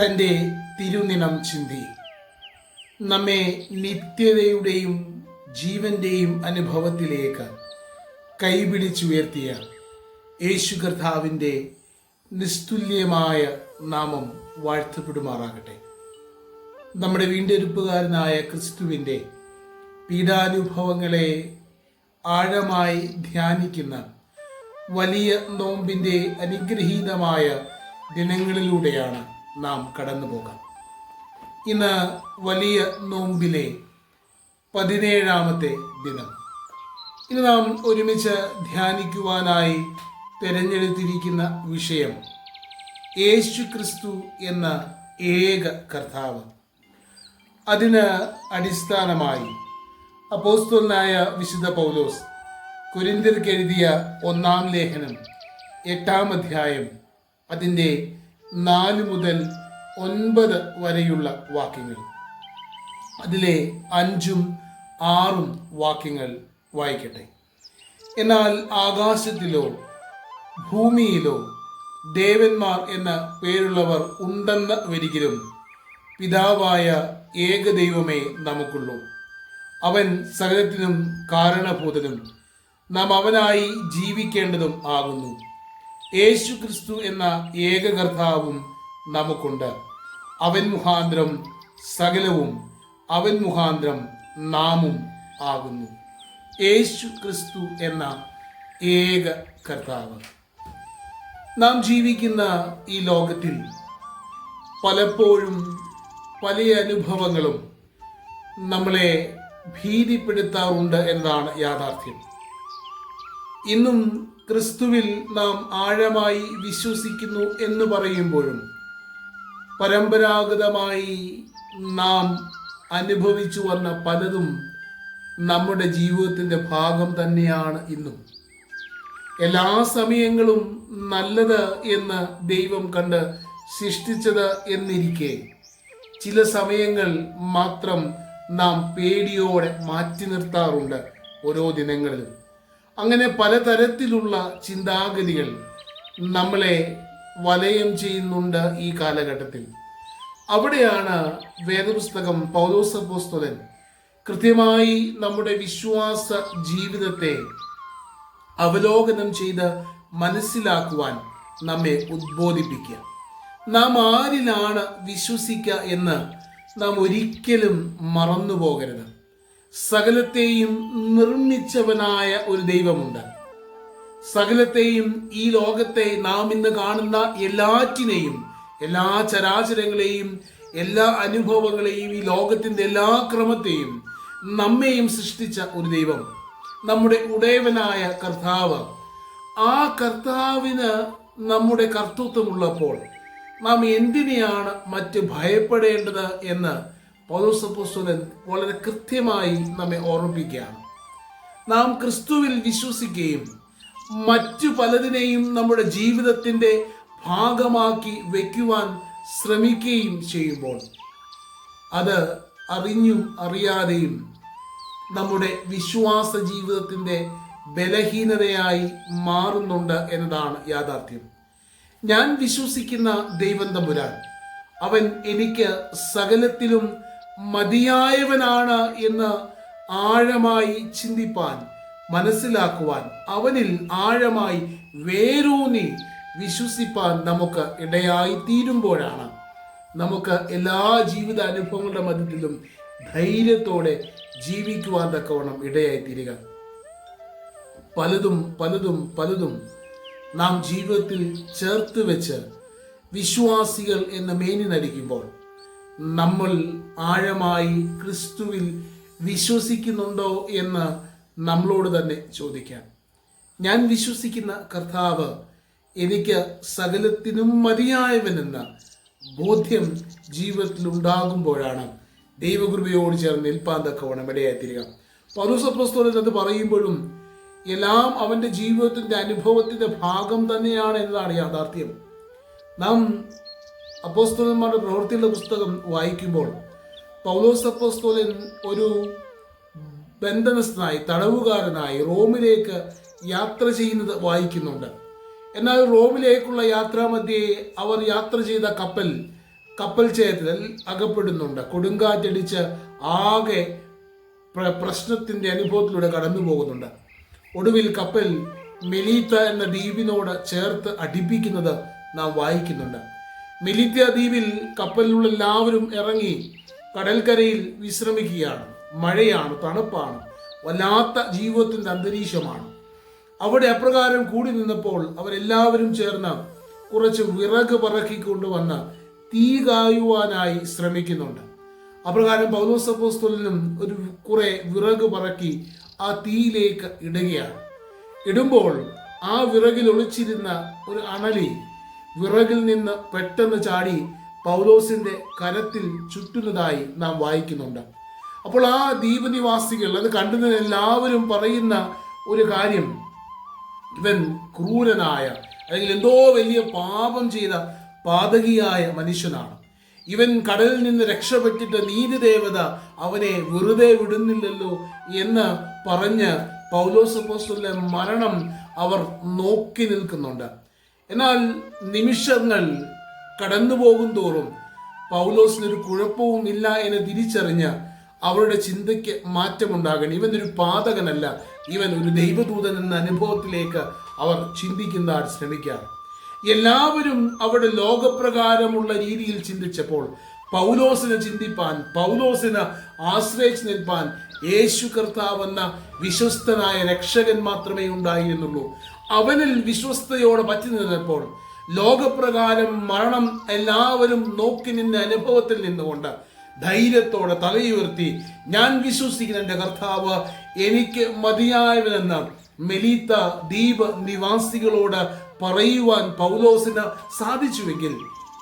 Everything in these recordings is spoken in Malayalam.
തന്റെ തിരുനിണം ചിന്തി. നമ്മെ നിത്യതയുടെയും ജീവന്റെയും അനുഭവത്തിലേക്ക് കൈപിടിച്ചുയർത്തിയ യേശു കർത്താവിന്റെ നിസ്തുല്യമായ നാമം വാഴ്ത്തപ്പെടുമാറാകട്ടെ. നമ്മുടെ വീണ്ടെടുപ്പുകാരനായ ക്രിസ്തുവിന്റെ പീഡാനുഭവങ്ങളെ ആഴമായി ധ്യാനിക്കുന്ന വലിയ നോമ്പിന്റെ അനുഗ്രഹീതമായ ദിനങ്ങളിലൂടെയാണ് നാം കടന്നു പോകാം. ഇന്ന് വലിയ നോമ്പിലെ പതിനേഴാമത്തെ ദിനം. ഇന്ന് നാം ഒരുമിച്ച് ധ്യാനിക്കുവാനായി തിരഞ്ഞെടുത്തിരിക്കുന്ന വിഷയം യേശു ക്രിസ്തു എന്ന ഏക കർത്താവ്. അതിന് അടിസ്ഥാനമായി അപ്പോസ്തലനായ വിശുദ്ധ പൗലോസ് കുരിന്തിർക്കെഴുതിയ ഒന്നാം ലേഖനം എട്ടാം അധ്യായം അതിന്റെ നാല് മുതൽ ഒൻപത് വരെയുള്ള വാക്യങ്ങൾ. അതിലെ അഞ്ചും ആറും വാക്യങ്ങൾ വായിക്കട്ടെ. എന്നാൽ ആകാശത്തിലോ ഭൂമിയിലോ ദേവന്മാർ എന്ന പേരുള്ളവർ ഉണ്ടെന്ന് വരികിലും പിതാവായ ഏകദൈവമേ നമുക്കുള്ളൂ. അവൻ സകലത്തിനും കാരണഭൂതനും. നാം അവനായി ജീവിക്കേണ്ടതും ആകുന്നു. യേശു ക്രിസ്തു എന്ന ഏക കർത്താവും നമുക്കുണ്ട്. അവൻ മുഖാന്തരം സകലവും അവൻ മുഖാന്തരം നാമും ആകുന്നു. യേശു ക്രിസ്തു എന്ന ഏക കർത്താവ്. നാം ജീവിക്കുന്ന ഈ ലോകത്തിൽ പലപ്പോഴും പല അനുഭവങ്ങളും നമ്മളെ ഭീതിപ്പെടുത്താറുണ്ട് എന്നാണ് യാഥാർത്ഥ്യം. ഇന്നും ക്രിസ്തുവിൽ നാം ആഴമായി വിശ്വസിക്കുന്നു എന്ന് പറയുമ്പോഴും പരമ്പരാഗതമായി നാം അനുഭവിച്ചു വന്ന പലതും നമ്മുടെ ജീവിതത്തിന്റെ ഭാഗം തന്നെയാണ് ഇന്നും. എല്ലാ സമയങ്ങളും നല്ലത് എന്ന് ദൈവം കണ്ട് സൃഷ്ടിച്ചത് എന്നിരിക്കെ ചില സമയങ്ങൾ മാത്രം നാം പേടിയോടെ മാറ്റി നിർത്താറുണ്ട് ഓരോ ദിനങ്ങളിലും. അങ്ങനെ പലതരത്തിലുള്ള ചിന്താഗതികൾ നമ്മളെ വലയം ചെയ്യുന്നുണ്ട് ഈ കാലഘട്ടത്തിൽ. അവിടെയാണ് വേദപുസ്തകം പൗലോസപ്പോസ്തലൻ കൃത്യമായി നമ്മുടെ വിശ്വാസ ജീവിതത്തെ അവലോകനം ചെയ്ത് മനസ്സിലാക്കുവാൻ നമ്മെ ഉദ്ബോധിപ്പിക്കുക. നാം ആരിലാണ് വിശ്വസിക്കുക എന്ന് നാം ഒരിക്കലും മറന്നു പോകരുത് സകലത്തെയും നിർമ്മിച്ചവനായ ഒരു ദൈവമുണ്ട്. സകലത്തെയും ഈ ലോകത്തെ നാം ഇന്ന് കാണുന്ന എല്ലാറ്റിനെയും എല്ലാ ചരാചരങ്ങളെയും എല്ലാ അനുഭവങ്ങളെയും ഈ ലോകത്തിന്റെ എല്ലാ ക്രമത്തെയും നമ്മെയും സൃഷ്ടിച്ച ഒരു ദൈവം. നമ്മുടെ ഉടയവനായ കർത്താവ്. ആ കർത്താവിന് നമ്മുടെ കർത്തൃത്വമുള്ളപ്പോൾ നാം എന്തിനെയാണ് മറ്റ് ഭയപ്പെടേണ്ടത് എന്ന് പൗലോസപ്പോസ്തലൻ വളരെ കൃത്യമായി നമ്മെ ഓർമ്മിപ്പിക്കുകയാണ്. നാം ക്രിസ്തുവിൽ വിശ്വസിക്കുകയും മറ്റു പലതിനെയും നമ്മുടെ ജീവിതത്തിന്റെ ഭാഗമാക്കി വയ്ക്കുവാൻ ശ്രമിക്കുകയും ചെയ്യുമ്പോൾ അത് അറിഞ്ഞും അറിയാതെയും നമ്മുടെ വിശ്വാസ ജീവിതത്തിന്റെ ബലഹീനതയായി മാറുന്നുണ്ട് എന്നതാണ് യാഥാർത്ഥ്യം. ഞാൻ വിശ്വസിക്കുന്ന ദൈവം തമ്പുരാൻ അവൻ എനിക്ക് സകലത്തിലും മതിയായവനാണ് എന്ന് ആഴമായി ചിന്തിപ്പാൻ മനസ്സിലാക്കുവാൻ അവനിൽ ആഴമായി വേരൂന്നി വിശ്വസിപ്പാൻ നമുക്ക് ഇടയായി തീരുമ്പോഴാണ്. നമുക്ക് എല്ലാ ജീവിത അനുഭവങ്ങളുടെ മധ്യത്തിലും ധൈര്യത്തോടെ ജീവിക്കുവാൻ തക്കവണ്ണം ഇടയായി തീരുക. പലതും പലതും പലതും നാം ജീവിതത്തിൽ ചേർത്ത് വെച്ച് വിശ്വാസികൾ എന്ന് മേനി നടിക്കുമ്പോൾ നമ്മൾ ആഴമായി ക്രിസ്തുവിൽ വിശ്വസിക്കുന്നുണ്ടോ എന്ന് നമ്മളോട് തന്നെ ചോദിക്കാം ഞാൻ വിശ്വസിക്കുന്ന കർത്താവ് എനിക്ക് സകലത്തിനും മതിയായവനെന്ന ബോധ്യം ജീവിതത്തിൽ ഉണ്ടാകുമ്പോഴാണ് ദൈവകൃപയോട് ചേർന്ന് നിൽപ്പാൻ തക്കവണ്ണം ഇടയായിത്തീരുക. പൗരസപ്രസ്തോലൻ അത് പറയുമ്പോഴും എല്ലാം അവന്റെ ജീവിതത്തിന്റെ അനുഭവത്തിന്റെ ഭാഗം തന്നെയാണ് എന്നതാണ് യാഥാർത്ഥ്യം. നാം അപ്പോസ്തോലന്മാരുടെ പ്രവൃത്തിയുടെ പുസ്തകം വായിക്കുമ്പോൾ പൗലോസ് അപ്പോസ്തോലൻ ഒരു ബന്ധനസ്ഥനായി തടവുകാരനായി റോമിലേക്ക് യാത്ര ചെയ്യുന്നത് വായിക്കുന്നുണ്ട്. എന്നാൽ റോമിലേക്കുള്ള യാത്രാമധ്യേ അവർ യാത്ര ചെയ്ത കപ്പൽ കപ്പൽ ചേതൽ അകപ്പെടുന്നുണ്ട്. കൊടുങ്കാറ്റടിച്ച് ആകെ പ്ര- പ്രശ്നത്തിന്റെ അനുഭവത്തിലൂടെ കടന്നു പോകുന്നുണ്ട് ഒടുവിൽ കപ്പൽ മെലീത്ത എന്ന ദ്വീപിനോട് ചേർത്ത് അടിപ്പിക്കുന്നത് നാം വായിക്കുന്നുണ്ട്. മെലീത്ത ദ്വീപിൽ കപ്പലിലുള്ള എല്ലാവരും ഇറങ്ങി കടൽക്കരയിൽ വിശ്രമിക്കുകയാണ്. മഴയാണ് തണുപ്പാണ് വല്ലാത്ത ജീവിതത്തിന്റെ അന്തരീക്ഷമാണ്. അവിടെ അപ്രകാരം കൂടി നിന്നപ്പോൾ അവരെല്ലാവരും ചേർന്ന് കുറച്ച് വിറക് പറക്കിക്കൊണ്ടുവന്ന് തീ കായുവാനായി ശ്രമിക്കുന്നുണ്ട്. അപ്രകാരം പൗലോസപ്പോസ്തലിനും ഒരു കുറെ വിറക് പറക്കി ആ തീയിലേക്ക് ഇടുകയാണ്. ഇടുമ്പോൾ ആ വിറകിൽ ഒളിച്ചിരുന്ന ഒരു അണലി വിറകിൽ നിന്ന് പെട്ടെന്ന് ചാടി പൗലോസിന്റെ കരത്തിൽ ചുറ്റുന്നതായി നാം വായിക്കുന്നുണ്ട്. അപ്പോൾ ആ ദ്വീപനിവാസികൾ അത് കണ്ടുന്ന എല്ലാവരും പറയുന്ന ഒരു കാര്യം ഇവൻ ക്രൂരനായ അല്ലെങ്കിൽ എന്തോ വലിയ പാപം ചെയ്ത പാതകിയായ മനുഷ്യനാണ്. ഇവൻ കടലിൽ നിന്ന് രക്ഷപ്പെട്ടിട്ട് നീതിദേവത അവനെ വെറുതെ വിടുന്നില്ലല്ലോ എന്ന് പറഞ്ഞ് പൗലോസ് പൗലോസപ്പോസ്തലിന്റെ മരണം അവർ നോക്കി നിൽക്കുന്നുണ്ട്. എന്നാൽ നിമിഷങ്ങൾ കടന്നു പോകും തോറും പൗലോസിനൊരു കുഴപ്പവും ഇല്ല എന്ന് തിരിച്ചറിഞ്ഞ് അവരുടെ ചിന്തയ്ക്ക് മാറ്റമുണ്ടാകണം. ഇവൻ ഒരു പാതകനല്ല. ഇവൻ ഒരു ദൈവദൂതൻ എന്ന അനുഭവത്തിലേക്ക് അവർ ചിന്തിക്കാൻ ശ്രമിക്കാറ് എല്ലാവരും അവിടെ ലോകപ്രകാരമുള്ള രീതിയിൽ ചിന്തിച്ചപ്പോൾ പൗലോസിനെ ചിന്തിപ്പാൻ പൗലോസിന് ആശ്രയിച്ച് നിൽപ്പാൻ യേശു കർത്താവെന്ന വിശ്വസ്തനായ രക്ഷകൻ മാത്രമേ ഉണ്ടായിരുന്നുള്ളൂ. അവനിൽ വിശ്വസ്തയോടെ പറ്റി നിന്നപ്പോൾ ലോകപ്രകാരം മരണം എല്ലാവരും നോക്കി നിന്ന അനുഭവത്തിൽ നിന്നുകൊണ്ട് ധൈര്യത്തോടെ തലയുയർത്തി ഞാൻ വിശ്വസിക്കുന്ന എന്റെ കർത്താവ് എനിക്ക് മതിയായവനെന്ന് മെലീത്ത ദ്വീപ് നിവാസികളോട് പറയുവാൻ പൗലോസിന് സാധിച്ചുവെങ്കിൽ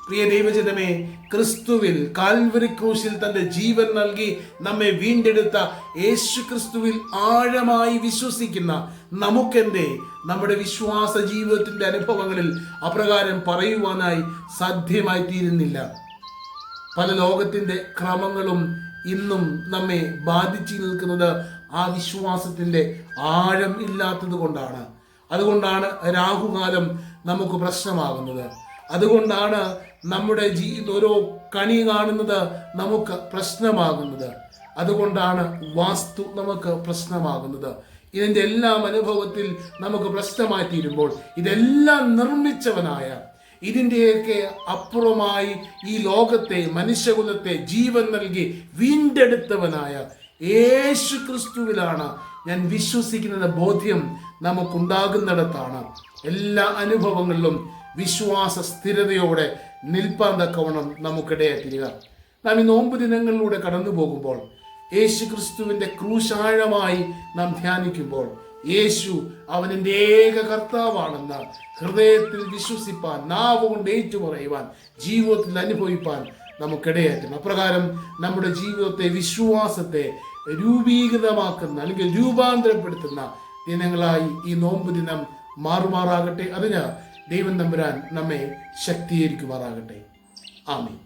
പ്രിയ ദൈവജനമേ ക്രിസ്തുവിൽ കാൽവരി ക്രൂശിൽ തന്റെ ജീവൻ നൽകി നമ്മെ വീണ്ടെടുത്ത യേശു ക്രിസ്തുവിൽ ആഴമായി വിശ്വസിക്കുന്ന നമുക്കെന്റെ നമ്മുടെ വിശ്വാസ ജീവിതത്തിന്റെ അനുഭവങ്ങളിൽ അപ്രകാരം പറയുവാനായി സാധ്യമായി തീരുന്നില്ല. പല ലോകത്തിന്റെ ക്രമങ്ങളും ഇന്നും നമ്മെ ബാധിച്ചു നിൽക്കുന്നത് ആ വിശ്വാസത്തിന്റെ ആഴം ഇല്ലാത്തത് കൊണ്ടാണ്. അതുകൊണ്ടാണ് രാഹുകാലം നമുക്ക് പ്രശ്നമാകുന്നത്. അതുകൊണ്ടാണ് നമ്മുടെ ജീ ഓരോ കണി കാണുന്നത് നമുക്ക് പ്രശ്നമാകുന്നത്. അതുകൊണ്ടാണ് വാസ്തു നമുക്ക് പ്രശ്നമാകുന്നത്. ഇതിന്റെ എല്ലാം അനുഭവത്തിൽ നമുക്ക് പ്രശ്നമായി തീരുമ്പോൾ ഇതെല്ലാം നിർമ്മിച്ചവനായ ഇതിന്റെയൊക്കെ അപ്പുറമായി ഈ ലോകത്തെ മനുഷ്യകുലത്തെ ജീവൻ നൽകി വീണ്ടെടുത്തവനായ യേശു ക്രിസ്തുവിലാണ് ഞാൻ വിശ്വസിക്കുന്ന ബോധ്യം നമുക്കുണ്ടാകുന്നിടത്താണ്. എല്ലാ അനുഭവങ്ങളിലും വിശ്വാസ സ്ഥിരതയോടെ നിൽപ്പാൻ തക്കവണ്ണം നമുക്കിടയെ തിരിക. നാം ഈ നോമ്പ് ദിനങ്ങളിലൂടെ കടന്നു പോകുമ്പോൾ യേശു ക്രിസ്തുവിന്റെ ക്രൂശാഴമായി നാം ധ്യാനിക്കുമ്പോൾ യേശു അവനിന്റെ ഏക കർത്താവാണെന്ന് ഹൃദയത്തിൽ വിശ്വസിപ്പാൻ നാവ് കൊണ്ട് ഏറ്റുപറയുവാൻ ജീവിതത്തിൽ അനുഭവിപ്പാൻ നമുക്കിടയാറ്റണം അപ്രകാരം നമ്മുടെ ജീവിതത്തെ വിശ്വാസത്തെ രൂപീകൃതമാക്കുന്ന അല്ലെങ്കിൽ രൂപാന്തരപ്പെടുത്തുന്ന ദിനങ്ങളായി ഈ നോമ്പ് ദിനം മാറുമാറാകട്ടെ. അതിന് ദൈവം തമ്പുരാൻ നമ്മെ ശക്തീകരിക്കുമാറാകട്ടെ. ആമീൻ.